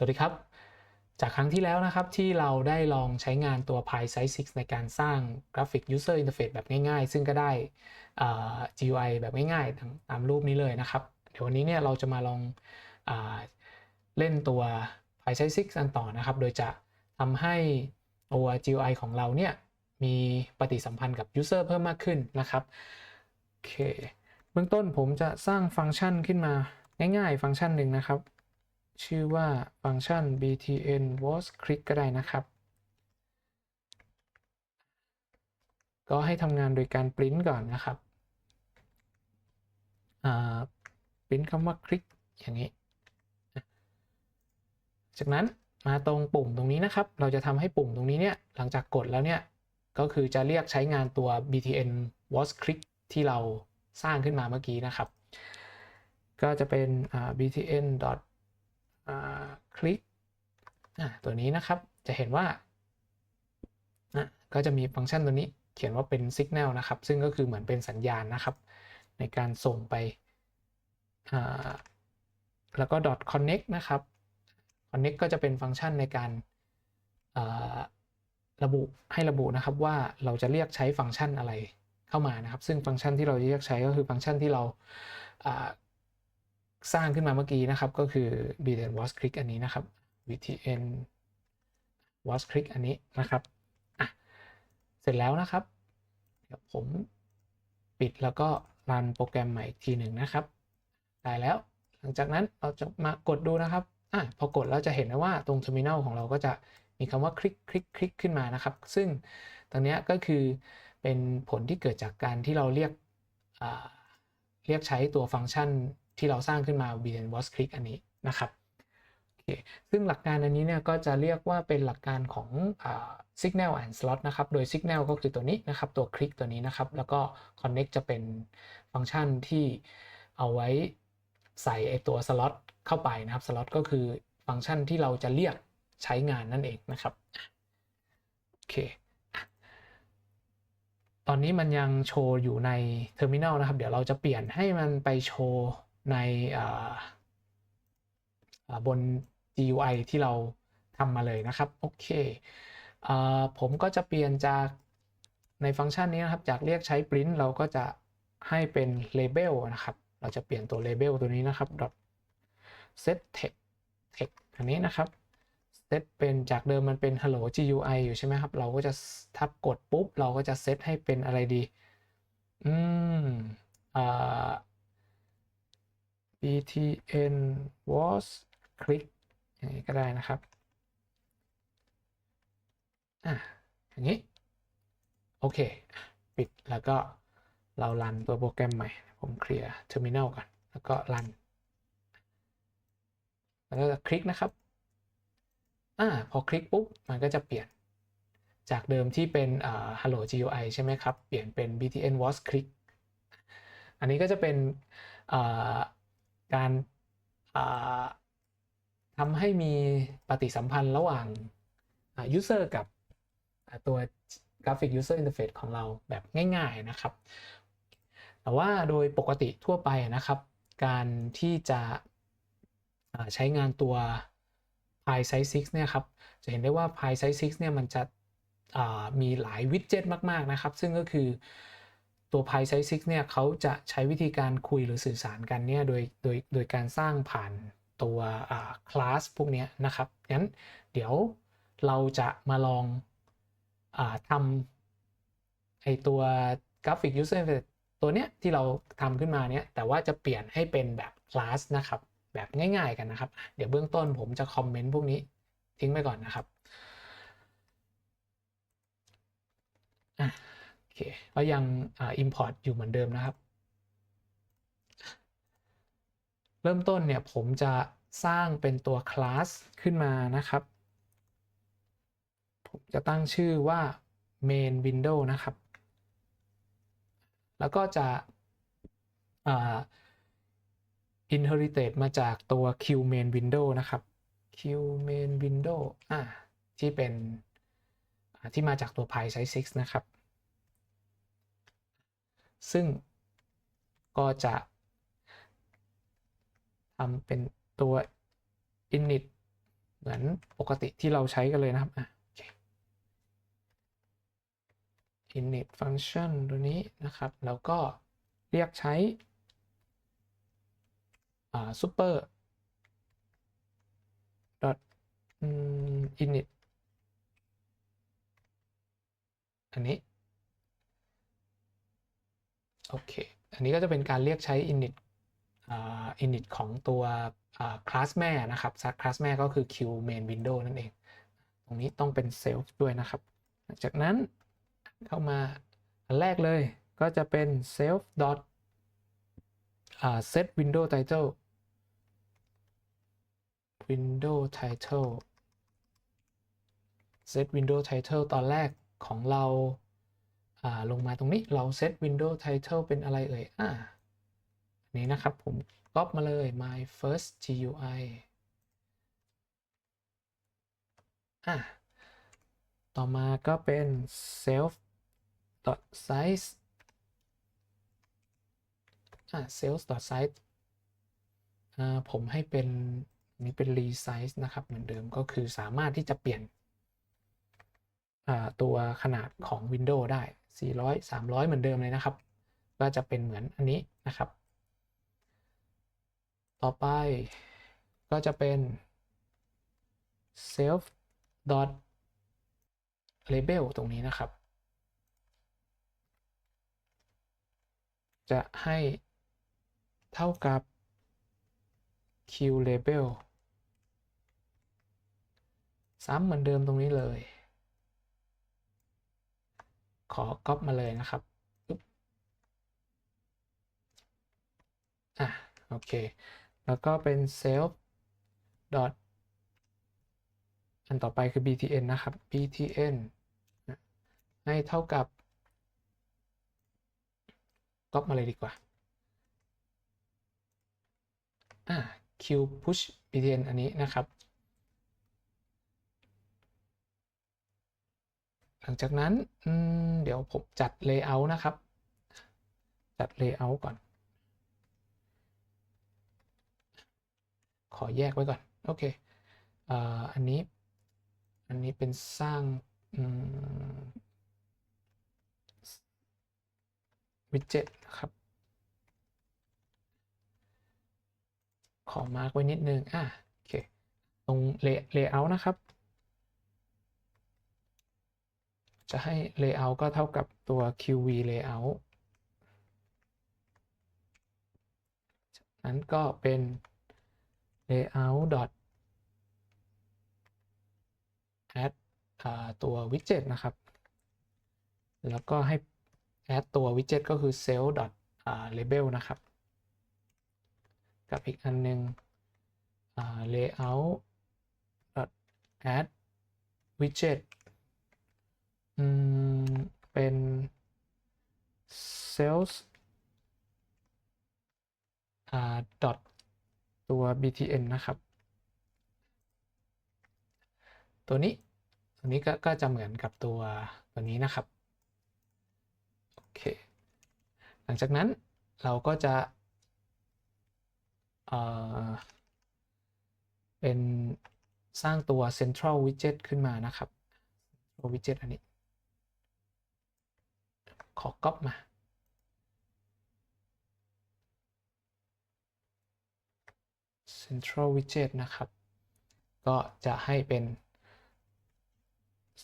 สวัสดีครับ จากครั้งที่แล้วนะครับที่เราได้ลองใช้งานตัว Pi Size 6 ในการสร้างกราฟิก User Interface แบบง่ายๆ ซึ่งก็ได้ GUI แบบง่ายๆ ตามรูปนี้เลยนะครับ เดี๋ยววันนี้เนี่ยเราจะมาลองอเล่นตัว Pi Size 6กันต่อนะครับ โดยจะทำให้ตัว GUI ของเราเนี่ยมีปฏิสัมพันธ์กับ User เพิ่มมากขึ้นนะครับโอเคเบื้องต้นผมจะสร้างฟังก์ชันขึ้นมาง่ายๆ ฟังก์ชันหนึ่งนะครับ ชื่อว่าฟังก์ชัน btn was click ก็ได้นะครับ ก็ให้ทำงานโดยการปริ้นก่อนนะครับปริ้นคำว่าคลิกอย่างนี้ จากนั้นมาตรงปุ่มตรงนี้นะครับ เราจะทำให้ปุ่มตรงนี้เนี่ยหลังจากกดแล้วเนี่ย ก็คือจะเรียกใช้งานตัว btn was click ที่เราสร้างขึ้นมาเมื่อกี้นะครับ ก็จะเป็น btn dot คลิกตัวนี้นะครับจะเห็นว่าก็จะมีฟังก์ชันตัวนี้เขียนว่าเป็น Signal นะครับ ซึ่งก็คือเหมือนเป็นสัญญาณนะครับ ในการส่งไปแล้วก็ connect นะครับ connect ก็จะเป็นฟังก์ชันในการระบุให้ระบุนะครับว่าเราจะเรียกใช้ฟังก์ชันอะไรเข้ามานะครับ ซึ่งฟังก์ชันที่เราเรียกใช้ก็คือฟังก์ชันที่เรา สร้างขึ้นมาเมื่อกี้นะครับ ก็คือ btn was click อันนี้นะครับ btn was click อันนี้นะครับอะเสร็จแล้วนะครับ เดี๋ยวผมปิดแล้วก็รันโปรแกรมใหม่อีกทีหนึ่งนะครับ ได้แล้ว หลังจากนั้นเราจะมากดดูนะครับอะพอกดแล้วจะเห็นนะว่าตรง terminal ของเราก็จะมีคำว่าคลิกคลิกคลิกขึ้นมานะครับ ซึ่งตรงนี้ก็คือเป็นผลที่เกิดจากการที่เราเรียกเรียกใช้ตัวฟังก์ชัน ที่เราสร้างขึ้นมา b n was click อันนี้นะครับโอเคซึ่งหลักการอันนี้เนี่ยก็จะเรียกว่าเป็นหลักการของ signal and slot นะครับ โดย signal ก็คือตัวนี้นะครับ ตัวคลิกตัวนี้นะครับ แล้วก็ connect จะเป็นฟังก์ชันที่เอาไว้ใส่ไอตัว slot เข้าไปนะครับ slot ก็คือฟังก์ชันที่เราจะเรียกใช้งานนั่นเองนะครับ โอเค ตอนนี้มันยังโชว์อยู่ใน terminal นะครับ เดี๋ยวเราจะเปลี่ยนให้มันไปโชว์ ในบน GUI ที่เราทำมาเลยนะครับโอเคผมก็จะเปลี่ยนจากในฟังก์ชันนี้นะครับ จากเรียกใช้ print เราก็จะให้เป็น label นะครับ เราจะเปลี่ยนตัว label ตัวนี้นะครับ set text text อันนี้นะครับ set เป็นจากเดิมมันเป็น hello GUI อยู่ใช่ไหมครับ เราก็จะทับกดปุ๊บ เราก็จะเซตให้เป็นอะไรดี อืมอ่า btn was click อย่างนี้ก็ได้นะครับอะอย่างนี้ โอเค ปิดแล้วก็เรารันตัวโปรแกรมใหม่ ผมเคลียร์ terminal ก่อน แล้วก็รันแล้วก็คลิกนะครับอ่าพอคลิกปุ๊บ มันก็จะเปลี่ยน จากเดิมที่เป็น hello GUI ใช่ไหมครับ เปลี่ยนเป็น btn was click อันนี้ก็จะเป็น การทำให้มีปฏิสัมพันธ์ระหว่าง user กับตัว graphic user interface ของเราแบบง่าย ๆนะครับ แต่ว่าโดยปกติทั่วไปนะครับ การที่จะใช้งานตัว Pi Size 6เนี่ยครับ จะเห็นได้ว่า Pi Size 6เนี่ยมันจะมีหลายวิดเจ็ตมาก ๆ นะครับ ซึ่งก็คือ ตัว Pi Size 6เนี่ยเขาจะใช้วิธีการคุยหรือสื่อสารกันเนี่ยโดยโดยโดยการสร้างผ่านตัวคลาสพวกนี้นะครับงั้นเดี๋ยวเราจะมาลองอทำไอตัวกราฟิก user interface ตัวเนี้ยที่เราทำขึ้นมาเนี้ยแต่ว่าจะเปลี่ยนให้เป็นแบบคลาสนะครับ แบบง่ายๆกันนะครับ เดี๋ยวเบื้องต้นผมจะคอมเมนต์พวกนี้ทิ้งไปก่อนนะครับโอเคก็ยังอ import อยู่เหมือนเดิมนะครับ เริ่มต้นเนี่ยผมจะสร้างเป็นตัวคลาสขึ้นมานะครับ ผมจะตั้งชื่อว่า main window นะครับ แล้วก็จะ inherited มาจากตัว q main window นะครับ q main window อ่าที่เป็นที่มาจากตัว pi size 6นะครับ ซึ่งก็จะทำเป็นตัว init เหมือนปกติที่เราใช้กันเลยนะครับ init function ตัวนี้นะครับ แล้วก็เรียกใช้ super dot init อันนี้ โอเค อันนี้ก็จะเป็นการเรียกใช้ init อ init ของตัว class แม่นะครับ class แม่ก็คือ q main window นั่นเอง ตรงนี้ต้องเป็น self ด้วยนะครับ หลังจากนั้นเข้ามาอันแรกเลยก็จะเป็น self dot set window title window title set window title ตอนแรกของเรา ลงมาตรงนี้เรา set window title เป็นอะไรเอ่ยอ่านี้นะครับผมก๊อปมาเลย my first GUI อ่าต่อมาก็เป็น self dot size อ่า self dot size อ่าผมให้เป็นนี้เป็น resize นะครับ เหมือนเดิมก็คือสามารถที่จะเปลี่ยนอ่าตัวขนาดของ Windows ได้ 400 300 เหมือนเดิมเลยนะครับ ก็จะเป็นเหมือนอันนี้นะครับ ต่อไปก็จะเป็น self dot label ตรงนี้นะครับ จะให้เท่ากับ q label ซ้ำเหมือนเดิมตรงนี้เลย ขอก๊อปมาเลยนะครับอะโอเค แล้วก็เป็น self dot อันต่อไปคือ btn นะครับ btn ให้เท่ากับก๊อปมาเลยดีกว่าอ่า q push btn อันนี้นะครับ ลังจากนั้นเดี๋ยวผมจัด layout นะครับ จัด layout ก่อน ขอแยกไว้ก่อน โอเคอ,อันนี้ อันนี้เป็นสร้างวิดเจ็ตนะครับ ขอมาร์กไว้นิดนึง อะ โอเค ตรง layout นะครับ จะให้ layout ก็เท่ากับตัว qv layout นั้นก็เป็น layout dot add ตัว widget นะครับ แล้วก็ให้ add ตัว widget ก็คือ cell dot label นะครับ กับอีกอันนึง layout dot add widget อืม เป็น sales อ่า dot ตัว btn นะครับ ตัวนี้ ตัวนี้ก็ก็จะเหมือนกับตัวตัวนี้นะครับ โอเค หลังจากนั้นเราก็จะเอ่อเป็นสร้างตัว central widget ขึ้นมานะครับ central widget อันนี้ ขอก๊อปมา central widget นะครับ ก็จะให้เป็น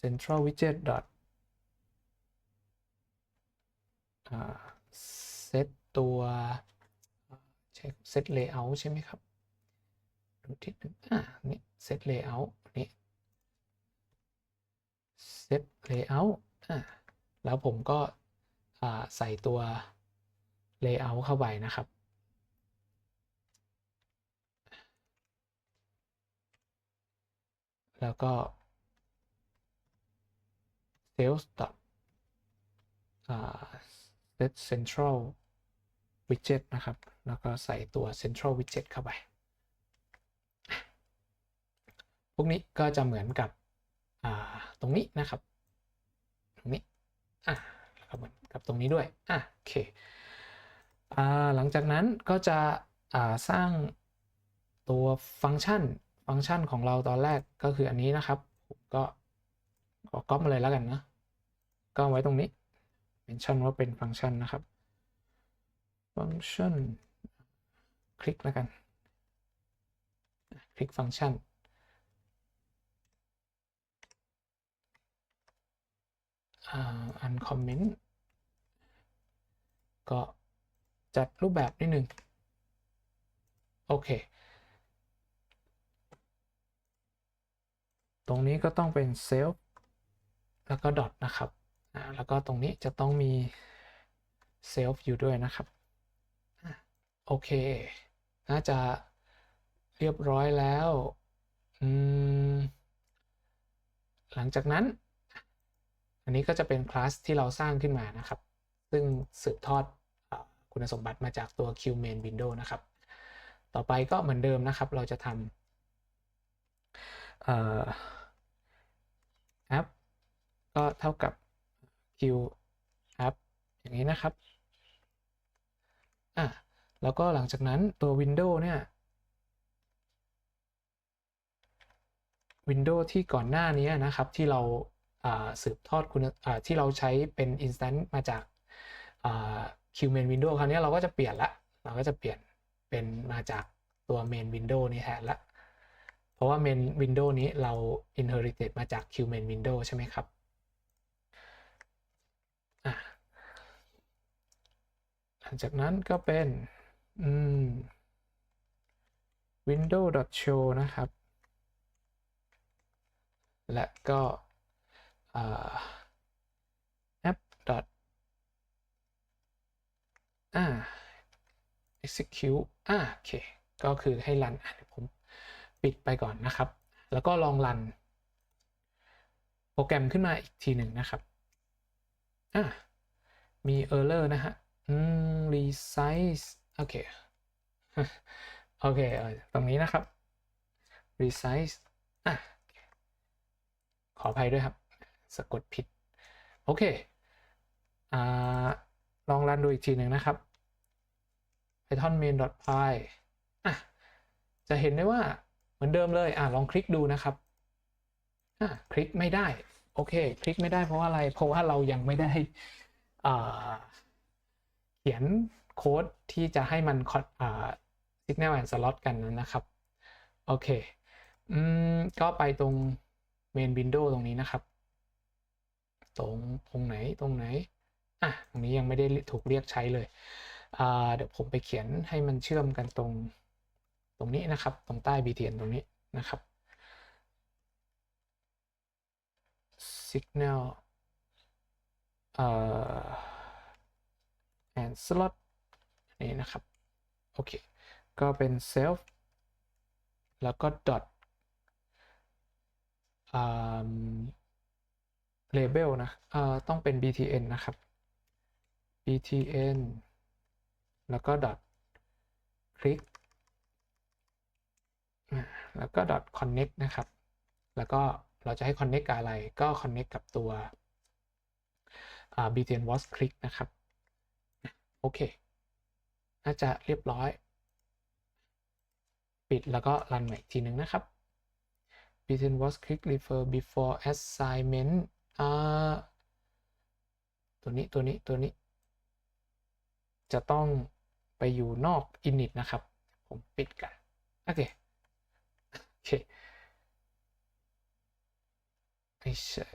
central widget dot set ตัวเช็ค set layout ใช่ไหมครับ ดูที่หนึ่งอ่านี่ set layout นี่ set layout อ่าแล้วผมก็ ใส่ตัว layout เข้าไปนะครับ แล้วก็ sales set central widget นะครับ แล้วก็ใส่ตัว central widget เข้าไป พวกนี้ก็จะเหมือนกับตรงนี้นะครับ ตรงนี้ อะแล้วก็เหมือน กับตรงนี้ด้วยอะโอเคหลังจากนั้นก็จะสร้างตัวฟังก์ชันฟังก์ชันของเราตอนแรกก็คืออันนี้นะครับผมก็ขอก๊อปมาเลยแล้วกันนะก็ไว้ตรงนี้เมนชั่นว่าเป็นฟังก์ชันนะครับฟังก์ชันคลิกแล้วกันคลิกฟังก์ชันอันคอมเมนต์ ก็จัดรูปแบบนิดนึงโอเค ตรงนี้ก็ต้องเป็นเซลฟ์แล้วก็ดอทนะครับ แล้วก็ตรงนี้จะต้องมีเซลฟ์อยู่ด้วยนะครับ โอเค น่าจะเรียบร้อยแล้ว หลังจากนั้น อันนี้ก็จะเป็นคลาสที่เราสร้างขึ้นมานะครับ ซึ่งสืบทอดอคุณสมบัติมาจากตัว Q main window นะครับ ต่อไปก็เหมือนเดิมนะครับ เราจะทำแอปก็เท่ากับ Q app อย่างนี้นะครับอะแล้วก็หลังจากนั้นตัว Window เนี่ย Windows ที่ก่อนหน้านี้นะครับ ที่เราสืบทอดคุณที่เราใช้เป็น instance มาจาก QMain Windows คราวนี้เราก็จะเปลี่ยนละ เราก็จะเปลี่ยนเป็นมาจากตัว Main Windows นี้แทนละ เพราะว่า Main Windows นี้เรา inherited มาจาก QMain Windows ใช่ไหมครับหลังจากนั้นก็เป็นอืม window.show นะครับ และก็ app. อ่า execute อ่าโอเค ก็คือให้รันอะเดี๋ยวผมปิดไปก่อนนะครับ แล้วก็ลองรัน โปรแกรมขึ้นมาอีกทีหนึ่งนะครับ อ่า มี error นะฮะ อืม resize โอเค โอเคเออตรงนี้นะครับ resize อะขออภัยด้วยครับ สะกดผิด โอเค อ่า ลองรันดูอีกทีหนึ่งนะครับ python main.py อะจะเห็นได้ว่าเหมือนเดิมเลยอะลองคลิกดูนะครับอะคลิกไม่ได้โอเค คลิกไม่ได้เพราะว่าอะไร เพราะว่าเรายังไม่ได้เขียนโค้ดที่จะให้มันอ่า signal and slot กันนะครับ โอเคอืมก็ไปตรง main window ตรงนี้นะครับ ตรงตรงไหนตรงไหน อะตรงนี้ยังไม่ได้ถูกเรียกใช้เลยเดี๋ยวผมไปเขียนให้มันเชื่อมกันตรงตรงนี้นะครับ ตรงใต้ btn ตรงนี้นะครับ signal เอ่อ and slot นี่นะครับ โอเค ก็เป็น self แล้วก็ dot label นะต้องเป็น btn นะครับ btn แล้วก็ dot click แล้วก็ dot connect นะครับ แล้วก็เราจะให้ connect กับอะไรก็ connect กับตัว btn was click นะครับ โอเค น่าจะเรียบร้อย ปิดแล้วก็รันใหม่อีกทีหนึ่งนะครับ btn was click refer before assignment ตัวนี้ตัวนี้ตัวนี้ จะต้องไปอยู่นอก init นะครับ ผมปิดกันโอเคโอเคไม่ใช่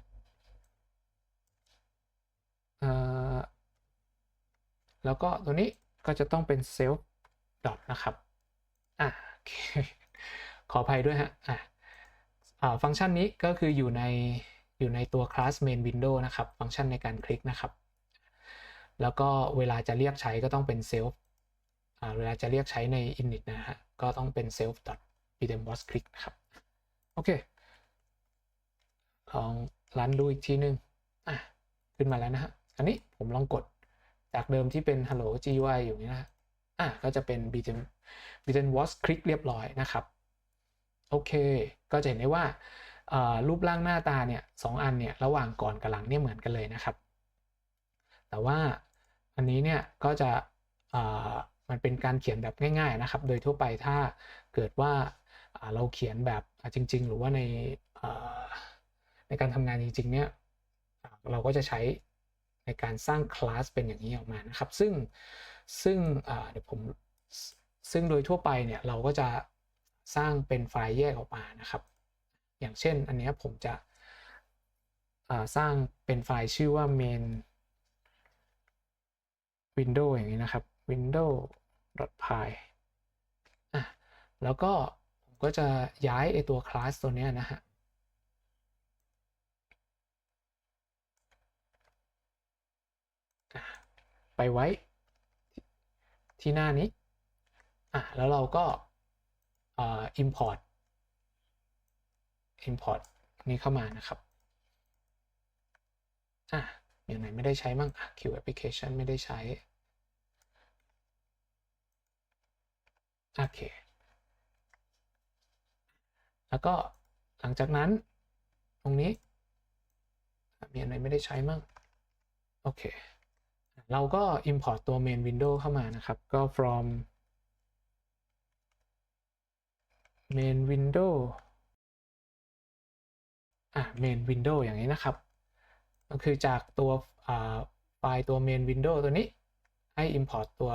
แล้วก็ตัวนี้ก็จะต้องเป็น self dot นะครับอะโอเคขออภัยด้วยฮะอะฟังก์ชันนี้ก็คืออยู่ในอยู่ในตัว class main window นะครับ ฟังก์ชันในการคลิกนะครับ แล้วก็เวลาจะเรียกใช้ก็ต้องเป็น self เวลาจะเรียกใช้ใน init นะฮะ ก็ต้องเป็น self dot b d m boss click นะครับ โอเค ลองรันดูอีกทีนึง อะ ขึ้นมาแล้วนะฮะ อันนี้ผมลองกดจากเดิมที่เป็น hello GUI อยู่นี่นะอะ ก็จะเป็น b d m b d m was click เรียบร้อยนะครับ โอเค ก็จะเห็นได้ว่ารูปร่างหน้าตาเนี่ยสองอันเนี่ย ระหว่างก่อนกับหลังเนี่ยเหมือนกันเลยนะครับ แต่ว่า อันนี้เนี่ยก็จะมันเป็นการเขียนแบบง่าย ๆนะครับ โดยทั่วไปถ้าเกิดว่าเราเขียนแบบจริง ๆ หรือว่าในในการทำงานจริงๆเนี่ยเราก็จะใช้ในการสร้างคลาสเป็นอย่างนี้ออกมานะครับ ซึ่งซึ่งเดี๋ยวผมซึ่งโดยทั่วไปเนี่ยเราก็จะสร้างเป็นไฟล์แยกออกมานะครับ อย่างเช่นอันนี้ผมจะสร้างเป็นไฟล์ชื่อว่า main window อย่างนี้นะครับ window.py อะแล้วก็ผมก็จะย้ายไอตัวคลาสตัวเนี้ยนะฮะไปไว้ที่หน้านี้อะแล้วเราก็อ่า import import นี้เข้ามานะครับอะอย่างไหนไม่ได้ใช้บ้างอะ Q application ไม่ได้ใช้ โอเค แล้วก็หลังจากนั้นตรงนี้มีอันไหนไม่ได้ใช้มั่งโอเค เราก็ import ตัว main window เข้ามานะครับ ก็ from main window อะ main window อย่างนี้นะครับ ก็คือจากตัวไฟล์ตัว main window ตัวนี้ให้ import ตัว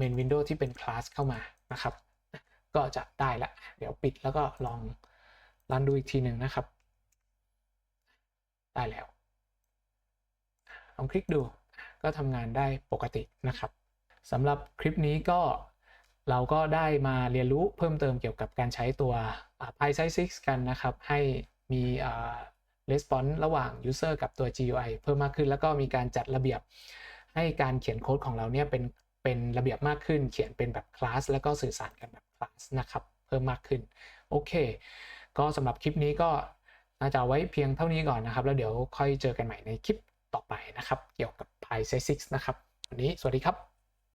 main window ที่เป็น class เข้ามานะครับ ก็จะได้ละ เดี๋ยวปิดแล้วก็ลองรันดูอีกทีหนึ่งนะครับ ได้แล้ว ลองคลิกดูก็ทำงานได้ปกตินะครับสำหรับคลิปนี้ก็เราก็ได้มาเรียนรู้เพิ่มเติมเกี่ยวกับการใช้ตัว PySci6 กันนะครับ ให้มี response ระหว่าง user กับตัว GUI เพิ่มมากขึ้น แล้วก็มีการจัดระเบียบให้การเขียนโค้ดของเราเนี่ยเป็น เป็นระเบียบมากขึ้น เขียนเป็นแบบคลาสแล้วก็สื่อสารกันแบบคลาสนะครับเพิ่มมากขึ้นโอเค ก็สำหรับคลิปนี้ก็น่าจะไว้เพียงเท่านี้ก่อนนะครับ แล้วเดี๋ยวค่อยเจอกันใหม่ในคลิปต่อไปนะครับ เกี่ยวกับ p y s i 6นะครับ วันนี้สวัสดีครับ